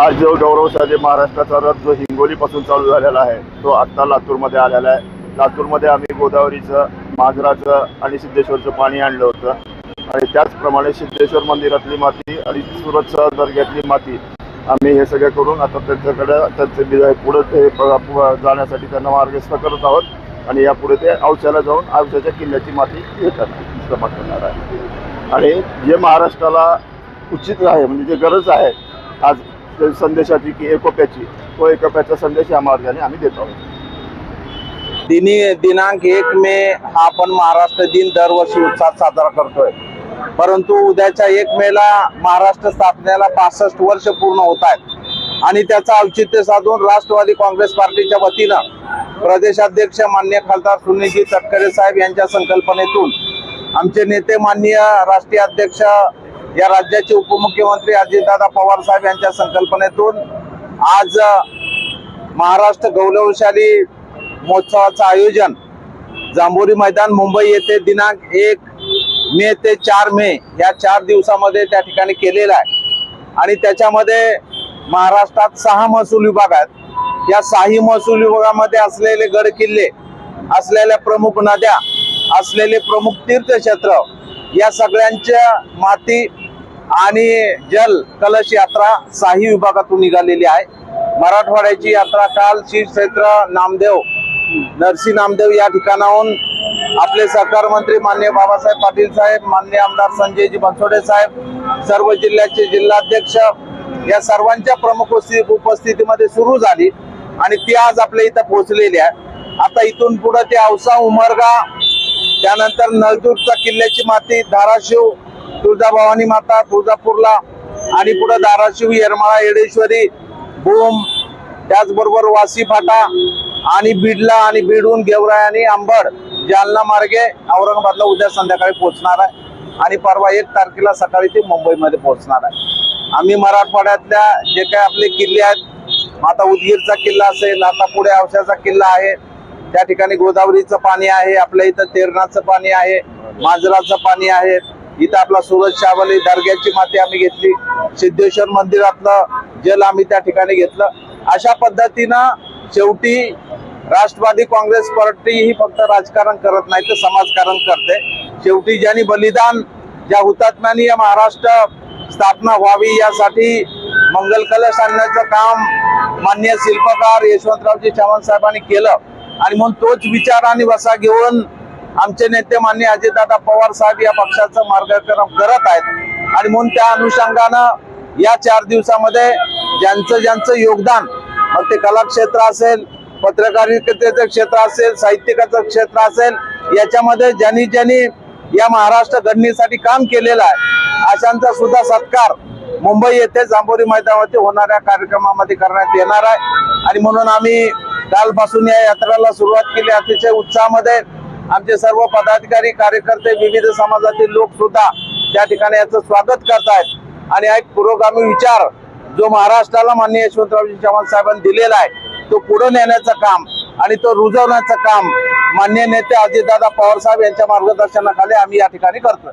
आज जो गौरवशाली महाराष्ट्राचा रथ जो हिंगोलीपासून चालू झालेला आहे तो आत्ता लातूरमध्ये आलेला आहे. लातूरमध्ये आम्ही गोदावरीचं मांजराचं आणि सिद्धेश्वरचं पाणी आणलं होतं. आणि त्याचप्रमाणे सिद्धेश्वर मंदिरातली माती आणि सुरतच्या दर्ग्यातली माती आम्ही हे सगळं करून आता त्यांच्याकडे त्यांचे पुढे ते प- जाण्यासाठी त्यांना मार्गस्थ करत आहोत. आणि यापुढे ते औषधाला जाऊन औषधाच्या किल्ल्याची माती हे करणार जमा करणार आहे आणि जे महाराष्ट्राला उचित आहे म्हणजे जे गरज आहे आज संदेशाची की एकोप्याची तो एकोप्याचा संदेश या मार्गाने आम्ही देत. आहोत दिनी दिनांक एक मे हा आपण महाराष्ट्र दिन दरवर्षी उत्साहात साजरा करतोय. परंतु उद्याच्या एक मेला महाराष्ट्र स्थापनेला पासष्ट वर्ष पूर्ण होत आहेत. आणि त्याचं औचित्य साधून राष्ट्रवादी काँग्रेस पार्टीच्या वतीनं प्रदेशाध्यक्ष मान्य खासदार सुनीलजी तटकरे साहेब यांच्या संकल्पनेतून आमचे नेते माननीय राष्ट्रीय अध्यक्ष या राज्याचे उपमुख्यमंत्री अजितदादा पवार साहेब यांच्या संकल्पनेतून आज महाराष्ट्र गौरवशाली महोत्सवाचं आयोजन जांभोरी मैदान मुंबई येथे दिनांक एक मे ते चार मे या चार दिवसामध्ये त्या ठिकाणी केलेलं आहे. आणि त्याच्यामध्ये महाराष्ट्रात सहा महसूल विभाग आहेत. या सहा महसूल विभागामध्ये असलेले गड किल्ले असलेल्या प्रमुख नद्या असलेले प्रमुख तीर्थक्षेत्र या सगळ्यांच्या माती आणि जल कलश यात्रा साही विभागातून निघालेली आहे. मराठवाड्याची यात्रा काल शिवक्षेत्र नामदेव नरसी नामदेव या ठिकाणाहून आपले सहकार मंत्री मान्य बाबासाहेब पाटील साहेब मान्य आमदार संजयजी बनसोडे साहेब सर्व जिल्ह्याचे जिल्हाध्यक्ष या सर्वांच्या प्रमुख उपस्थितीमध्ये सुरू झाली आणि ती आज आपल्या इथं पोहोचलेली आहे. आता इथून पुढे ते औसा उमरगा त्यानंतर नळदूरचा किल्ल्याची माती धाराशिव तुळजाभवानी माता तुळजापूरला आणि पुढे धाराशिव येरमाळा येडेश्वरी भूम त्याचबरोबर वासी फाटा आणि बीडला आणि बीडहून गेवराय आणि अंबड जालना मार्गे औरंगाबादला उद्या संध्याकाळी पोहोचणार आहे. आणि परवा एक तारखेला सकाळी ते मुंबईमध्ये पोहोचणार आहे. आम्ही मराठवाड्यातल्या जे काही आपले किल्ले आहेत आता उदगीरचा किल्ला असेल आता पुढे औषधाचा किल्ला आहे. त्या ठिकाणी गोदावरीचं पाणी आहे आपल्या इथं तेरणाचं पाणी आहे मांजराचं पाणी आहे. इथं आपला सूरज शावली दर्ग्याची माती आम्ही घेतली. सिद्धेश्वर मंदिरातलं जल आम्ही त्या ठिकाणी घेतलं. अशा पद्धतीनं शेवटी राष्ट्रवादी काँग्रेस पार्टी ही फक्त राजकारण करत नाही तर समाजकारण करते. शेवटी ज्यांनी बलिदान ज्या हुतात्म्यांनी या महाराष्ट्र स्थापना व्हावी यासाठी मंगल कलश आणण्याचं काम मान्य शिल्पकार यशवंतरावजी चव्हाण साहेबांनी केलं. आणि म्हणून तोच विचार आणि वसा घेऊन आमचे नेते मान्य अजितदादा पवार साहेब या पक्षाचं मार्गक्रम करत आहेत. आणि म्हणून त्या अनुषंगानं या चार दिवसामध्ये ज्यांचं ज्यांचं योगदान मग ते कला क्षेत्र असेल पत्रकारितेचं क्षेत्र असेल साहित्यिकाचं क्षेत्र असेल याच्यामध्ये ज्यांनी ज्यांनी या महाराष्ट्र घडणीसाठी काम केलेलं आहे अशांचा सुद्धा सत्कार मुंबई येथे जांभोरी मैदानावरती होणाऱ्या कार्यक्रमामध्ये करण्यात येणार आहे. आणि म्हणून आम्ही कालपासून या यात्रेला सुरुवात केली. अतिशय उत्साहामध्ये आमचे सर्व पदाधिकारी कार्यकर्ते विविध समाजातील लोक सुद्धा त्या ठिकाणी याचं स्वागत करतायत. आणि हा एक पुरोगामी विचार जो महाराष्ट्राला मान्य यशवंतरावजी चव्हाण साहेबांनी दिलेला आहे तो पुढे नेण्याचं काम आणि तो रुजवण्याचं काम मान्य नेते अजितदादा पवार साहेब यांच्या मार्गदर्शनाखाली आम्ही या ठिकाणी करतोय.